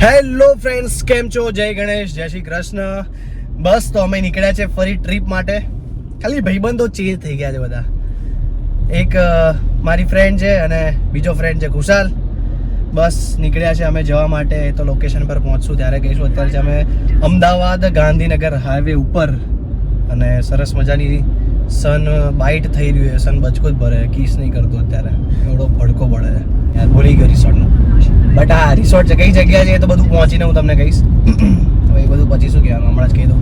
Hello friends, કેમ છો? જય ગણેશ, જય શ્રી કૃષ્ણ. બસ તો અમે નીકળ્યા છે ફરી ટ્રીપ માટે. ખાલી ભાઈબંધો ચેન્જ થઈ ગયા છે બધા. એક મારી ફ્રેન્ડ છે અને બીજો ફ્રેન્ડ છે ખુશાલ. બસ નીકળ્યા છે અમે જવા માટે. એ તો લોકેશન પર પહોંચશું, ત્યારે કહીશું. અત્યારે અમે અમદાવાદ ગાંધીનગર હાઈવે ઉપર. અને સરસ મજાની સન બાઇટ થઈ રહ્યું છે. સન બચકો જ ભરે, કિસ નહીં કરતો અત્યારે. એવડો ભડકો પડે. યાર, ભૂલી રિસોર્ટનું બટ આ રિસોર્ટ છે, કઈ જગ્યા છે એ તો બધું પહોંચીને હું તમને કહીશ. હવે એ બધું પછી શું કહેવાનું, હમણાં જ કહી દઉં.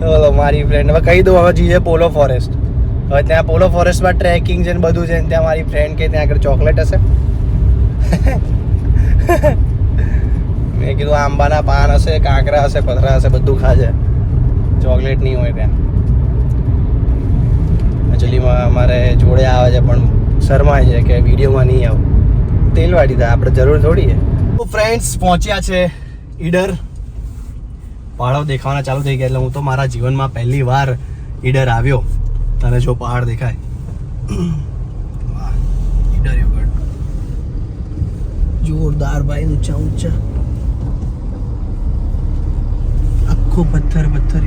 ચલો મારી ફ્રેન્ડ હવે કહી દઉં, હવે જઈએ પોલો ફોરેસ્ટ હવે ત્યાં પોલો ફોરેસ્ટમાં ટ્રેકિંગ છે ને બધું છે ને, ત્યાં મારી ફ્રેન્ડ કે ત્યાં આગળ ચોકલેટ હશે. મેં કીધું, આંબાના પાન હશે, કાંકરા હશે, પથરા હશે, બધું ખાજે. ચોકલેટ નહીં હોય ત્યાં. એકચ્યુઅલીમાં અમારે જોડે આવે છે, પણ શરમાય છે કે વિડીયોમાં નહીં આવું. તેલવાડી થાય. આપણે જરૂર થોડી તો ફ્રેન્ડ્સ પહોંચ્યા છે ઈડર. પહાડો દેખાવાના ચાલુ થઈ ગયા એટલે હું તો મારા જીવનમાં પહેલી વાર ઈડર આવ્યો. તને જો પહાડ દેખાય. ઈડર ઈડર ગડ જોરદાર ભાઈ, ઊંચા ઊંચા. આખો પથ્થર પથ્થર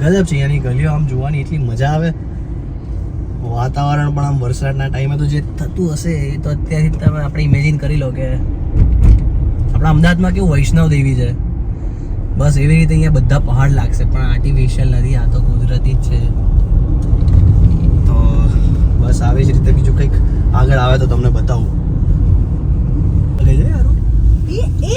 ગજબ છે, અહીંયાની ગલીઓ આમ જોવાની એટલી મજા આવે. વાતાવરણ પણ આમ વરસાદના ટાઈમે તો જે થતું હશે એ તો અત્યારથી તમે આપણે ઇમેજિન કરી લો કે આપણા અમદાવાદમાં કેવું વૈષ્ણવ દેવી છે. બસ એવી રીતે અહીંયા બધા પહાડ લાગશે, પણ આર્ટિફિશિયલ નથી, આ તો કુદરતી જ છે. તો બસ આવી જ રીતે બીજું કંઈક આગળ આવે તો તમને બતાવું. એ એ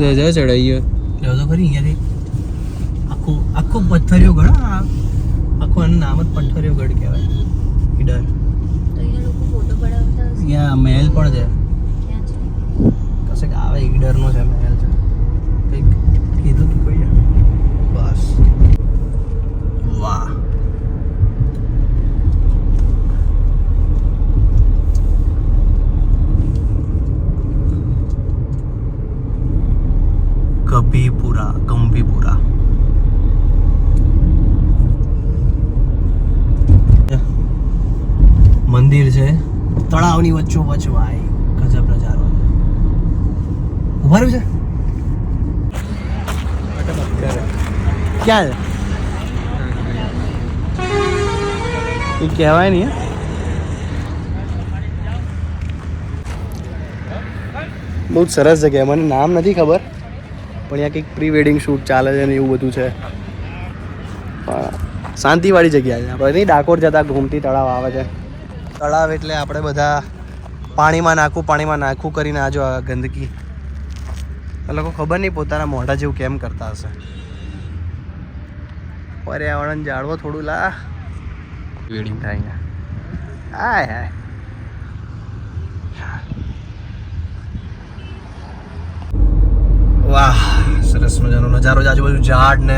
ધજા ચડાઈ ગયો તો ખરી અહીંયાથી. આખું આખું પથ્થરિયો ગળ હા. આખું એનું નામ જ પથ્થરિયો ગઢ કહેવાય. ઈડર. તો અહીંયા લોકો ફોટો પડાવતા હશે? અહીંયા મહેલ પણ છે. કશેક આવે ઈડરનો છે મહેલ છે કંઈક કીધું તું કોઈ બસ વાહ કભીપુરા ગંભીપુરા મંદિર છે. તળાવની વચ્ચો ભાઈ ગજબ નજારો ઊભા રહ્યું છે? ક્યાં એ કહેવાય નહીં? બહુ સરસ જગ્યા મને નામ નથી ખબર. પણ અહીંયા કંઈક પ્રી વેડિંગ શૂટ ચાલે છે ને એવું બધું છે. શાંતિવાળી જગ્યા છે. આપણે નહીં ડાકોર જતા ઘૂમતી તળાવ આવે છે. તળાવ એટલે આપણે બધા પાણીમાં નાખવું પાણીમાં નાખવું કરીને આ જો ગંદકી. આ લોકો ખબર નહીં પોતાના મોઢા જેવું કેમ કરતા હશે. પર્યાવરણ જાળવો થોડું લા. વેડિંગ થાય અહીંયા. હાય હાય. વાહ. સરસ મજાનો નજારો જ આજુબાજુ ઝાડ ને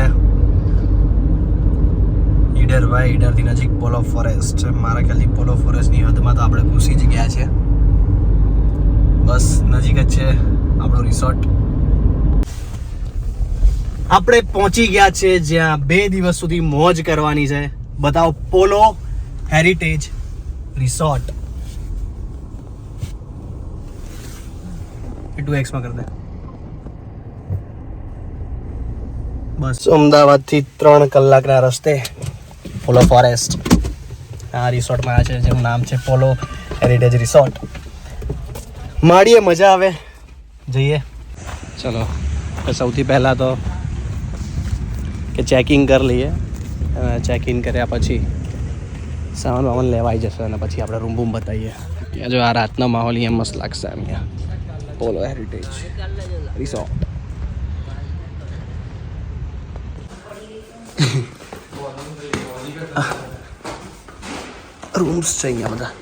ઈડર ભાઈ, ઈડરથી નજીક પોલો ફોરેસ્ટ છે. મારા ખ્યાલથી પોલો ફોરેસ્ટની હદમાં તો આપણે ઘૂસી જ ગયા છે. બસ નજીક જ છે આપણો રિસોર્ટ આપણે પહોંચી ગયા છે જ્યાં બે દિવસ સુધી મોજ કરવાની છે. બતાવો પોલો હેરિટેજ રિસોર્ટ ટુ એક્સમાં કરી દે. બસ. અમદાવાદથી ત્રણ કલાકના રસ્તે પોલો ફોરેસ્ટ આ રિસોર્ટમાં છે, જેનું નામ છે પોલો હેરિટેજ રિસોર્ટ માડીએ મજા આવે. જઈએ. ચલો સૌથી પહેલાં તો કે ચેકિંગ કરી લઈએ. ચેકિંગ કર્યા પછી સામાન વામાન લેવાઈ જશે અને પછી આપણે રૂમ બૂમ બતાવીએ. ત્યાં જો આ રાતનો માહોલ, અહીંયા મસ્ત લાગશે એમ પોલો હેરિટેજ રિસોર્ટ રૂમ્સ છે અહીંયા બધા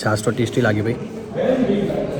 છાશ તો ટેસ્ટી લાગી ભાઈ